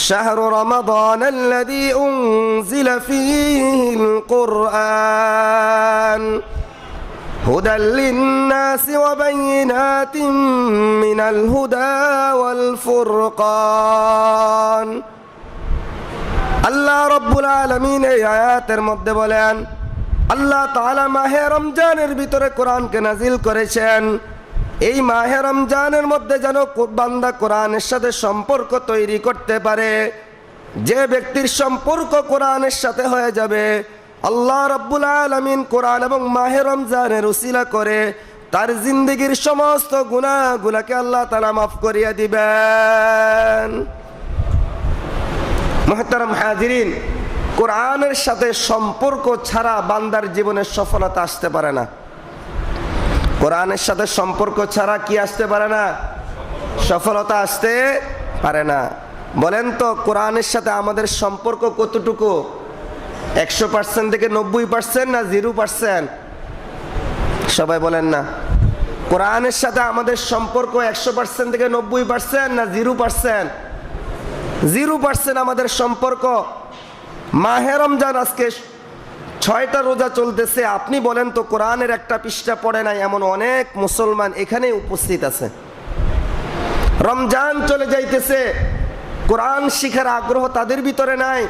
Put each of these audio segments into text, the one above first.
شهر رمضان الذي أنزل فيه القرآن هدى للناس وبينات من الهدى والفرقان আল্লাহ রব্বুল আলমিন এই আয়াতের মধ্যে বলেন আল্লাহ তাআলা মাহে রমজানের ভিতরে কোরআনকে নাজিল করেছেন এই মাহে রমজানের মধ্যে যেন বান্দা কোরআনের সাথে সম্পর্ক তৈরি করতে পারে। যে ব্যক্তির সম্পর্ক কোরআনের সাথে হয়ে যাবে, আল্লাহ রব্বুল আলমিন কোরআন এবং মাহে রমজানের উসিলা করে তার জিন্দগির সমস্ত গুণাগুলাকে আল্লাহ তালা মাফ করিয়া দিবেন। মহতারাম হাজিরিন, কোরআনের সাথে সম্পর্ক ছাড়া বান্দার জীবনে সফলতা আসতে পারে না। কোরআনের সাথে সম্পর্ক ছাড়া কি আসতে পারে না? সফলতা আসতে পারে না। বলেন তো, কোরআনের সাথে আমাদের সম্পর্ক কতটুকু? একশো পার্সেন্ট থেকে নব্বই পার্সেন্ট না জিরো পার্সেন্ট সবাই বলেন না। কোরআনের সাথে আমাদের সম্পর্ক একশো পার্সেন্ট থেকে নব্বই পার্সেন্ট না জিরো পার্সেন্ট জিরো পার্সেন্ট আমাদের সম্পর্ক। মাহে রমজান আজকে ছয়টা রোজা চলতেছে, আপনি বলেন তো কোরআনের একটা পৃষ্ঠা পড়ে নাই, এমন অনেক মুসলমান এখানে উপস্থিত আছে। রমজান চলে যাইতেছে, কোরআন শিখার আগ্রহ তাদের ভিতরে নাই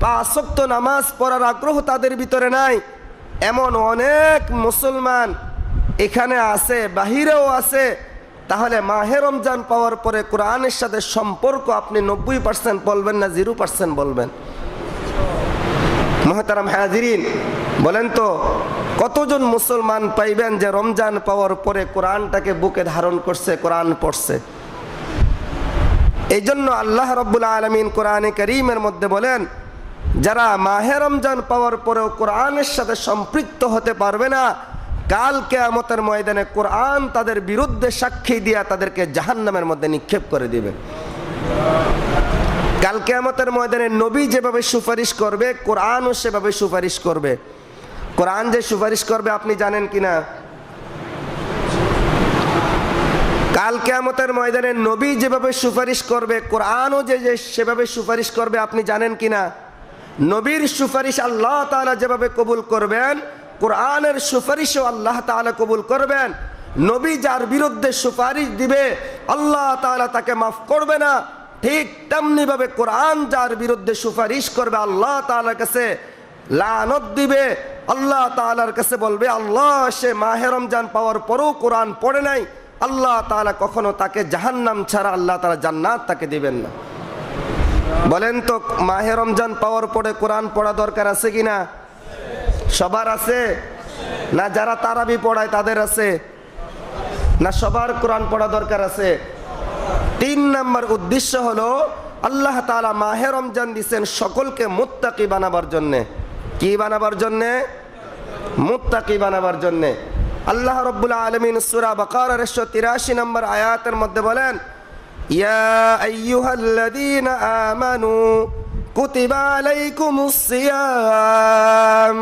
বা আসক্ত নামাজ পড়ার আগ্রহ তাদের ভিতরে নাই, এমন অনেক মুসলমান এখানে আছে, বাহিরেও আছে। তাহলে মাহে রমজান পাওয়ার পরে কোরআনের সাথে সম্পর্ক আপনি নব্বই পার্সেন্ট বলবেন না, জিরো পার্সেন্ট বলবেন? মহতারাম হাজিরিন, বলেন তো, কতজন মুসলমান পাইবেন যে রমজান পাওয়ার পরে কোরআনটাকে বুকে ধারণ করছে, কোরআন পড়ছে? এই জন্য আল্লাহ রব্বুল আলমিন কোরআনে করিমের মধ্যে বলেন, যারা মাহে রমজান পাওয়ার পরেও কোরআনের সাথে সম্পৃক্ত হতে পারবে না, কাল কেয়ামতের ময়দানে কোরআন তাদের বিরুদ্ধে সাক্ষী দিয়া তাদেরকে জাহান্নামের মধ্যে নিক্ষেপ করে দিবে। কাল কেয়ামতের ময়দানে নবী যেভাবে সুপারিশ করবে, কোরআনও সেভাবে সুপারিশ করবে। কোরআন যে সুপারিশ করবে, আপনি জানেন কিনা? কাল কেয়ামতের ময়দানে নবী যেভাবে সুপারিশ করবে, কোরআনও যে যে সেভাবে সুপারিশ করবে, আপনি জানেন কিনা? নবীর সুপারিশ আল্লাহ তাআলা যেভাবে কবুল করবেন, কোরআনের সুপারিশও আল্লাহ তাআলা কবুল করবেন। নবী যার বিরুদ্ধে সুপারিশ দিবে, আল্লাহ তাআলা তাকে মাফ করবে না। ঠিক তেমনিভাবে কোরআন যার বিরুদ্ধে সুপারিশ করবে, আল্লাহ তাআলার কাছে লানত দিবে, আল্লাহ তাআলার কাছে বলবে, আল্লাহ সে মাহে রমজান পাওয়ার পরও কোরআন পড়ে নাই, আল্লাহ তাআলা কখনো তাকে জাহান্নাম ছাড়া আল্লাহ তাআলা জান্নাত তাকে দিবেন না। বলেন তো, মাহে রমজান পাওয়ার পরে কোরআন পড়া দরকার আছে কি না? সবার আছে? না যারা তারাবি পড়ায় তাদের আছে? না সবার কোরআন পড়া দরকার আছে? তিন নম্বর উদ্দেশ্য হলো, আল্লাহ তাআলা মাহে রমজান দিচ্ছেন সকলকে মুত্তাকি বানাবার জন্যে। কি বানাবার জন্যে? মুত্তাকি বানাবার জন্যে। আল্লাহ রব্বুল আলমিন সুরা বাকার একশো তিরাশি নম্বর আয়াতের মধ্যে বলেন আমানু কুতিবা আলাইকুমুস সিয়াম।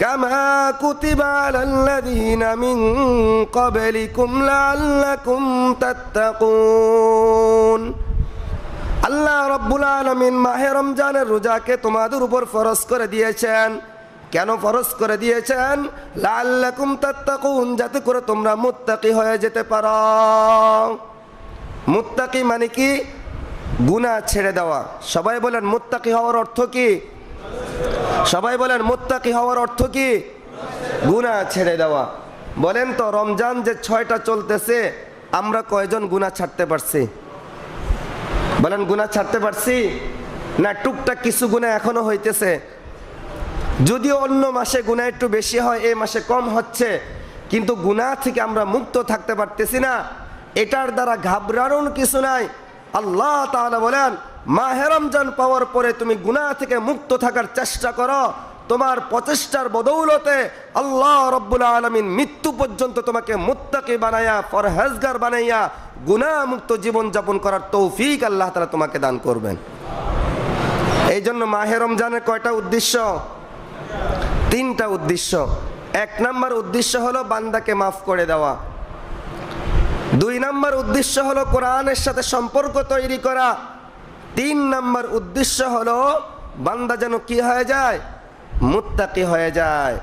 কামা কুতিবা আলাল্লাযীনা মিন ক্বাবলিকুম লাআল্লাকুম তাত্তাকুন আল্লাহ রব্বুল আলমিন মাহে রমজানের রোজাকে তোমাদের উপর ফরজ করে দিয়েছেন। কেন ফরজ করে দিয়েছেন? লাল্লাকুম তাত্তাকুন, যাতে করে তোমরা মুত্তাকি হয়ে যেতে পারো। মুত্তাকি মানে কি? গুনাহ ছেড়ে দেওয়া। সবাই বলেন মুত্তাকি হওয়ার অর্থ কি? সবাই বলেন, মুত্তাকি হওয়ার অর্থ কি? গুনাহ ছেড়ে দেওয়া। বলেন তো, রমজান যে ছয়টা চলতেছে, আমরা কয়জন গুনাহ ছাড়তে পারছি? বলেন, গুনাহ ছাড়তে পারছি? না, টুকটাক কিছু গুনাহ এখনও হইতেছে। যদিও অন্য মাসে গুনাহ একটু বেশি হয় এই মাসে কম হচ্ছে, কিন্তু গুনাহ থেকে আমরা মুক্ত থাকতে পারতেছি না। এটার দ্বারা ঘাবড়ানোর কিছু নাই। আল্লাহ তাহলে বলেন মাহে রমজান পাওয়ার পরে তুমি গুনাহ থেকে মুক্ত থাকার চেষ্টা করো। তোমার প্রচেষ্টার বদৌলতে আল্লাহ রব্বুল আলমিন মৃত্যু পর্যন্ত তোমাকে মুত্তাকি বানাইয়া ফরহেজগার বানাইয়া গুনাহমুক্ত জীবন যাপন করার তৌফিক আল্লাহ তালা তোমাকে দান করবেন। এই জন্য মাহে রমজানের কয়টা উদ্দেশ্য? তিনটা উদ্দেশ্য। এক নম্বর উদ্দেশ্য হলো বান্দাকে মাফ করে দেওয়া। দুই নম্বর উদ্দেশ্য হলো কোরআনের সাথে সম্পর্ক তৈরি করা। তিন নম্বর উদ্দেশ্য হলো বান্দা যেন কি হয়ে যায়? মুত্তাকি হয়ে যায়।